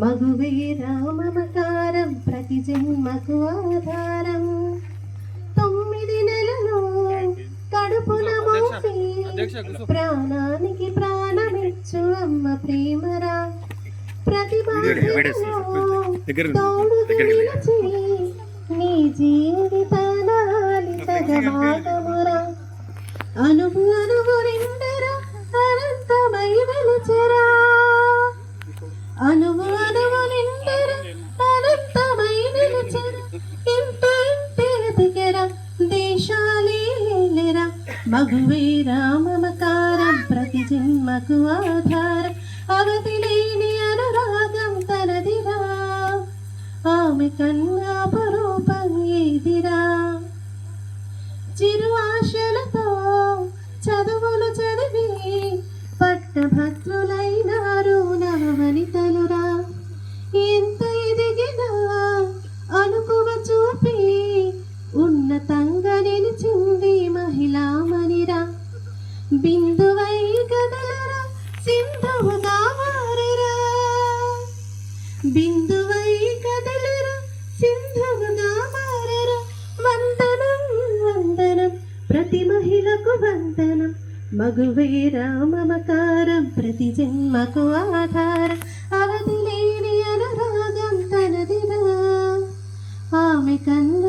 మగువే రామమకారం ప్రతి జన్మకు ఆధారం తొమ్మిది నెలలు కడుపున మోసి ప్రాణానికి ప్రాణమిచ్చు అమ్మ ప్రేమరా. నీ జీవితాలి అనంతమై వెలుచరా. నిండరా అనంతమై వెలుచరా. ఇంటే దేశాలేరా మగువే రామమకారం ప్రతి జన్మకు ఆధారం. ఆమె కన్నా పరూపం ఏదిరా? చిరు ఆశలతో చదువులు చదివి పట్టభద్రులైనారు నవవనితలురా. ఎంత ఎదిగినా అనుకువ చూపి ఉన్నతంగా నిలిచింది మహిళామణిరా. బిందువై కదలరా సింధువు కావా ప్రతి మహిళకు వందనం. మగువేరా మమకారం ప్రతి జన్మకు ఆధారం. అవధి లేని అనురాగం తనదిరా ఆమె కన్నా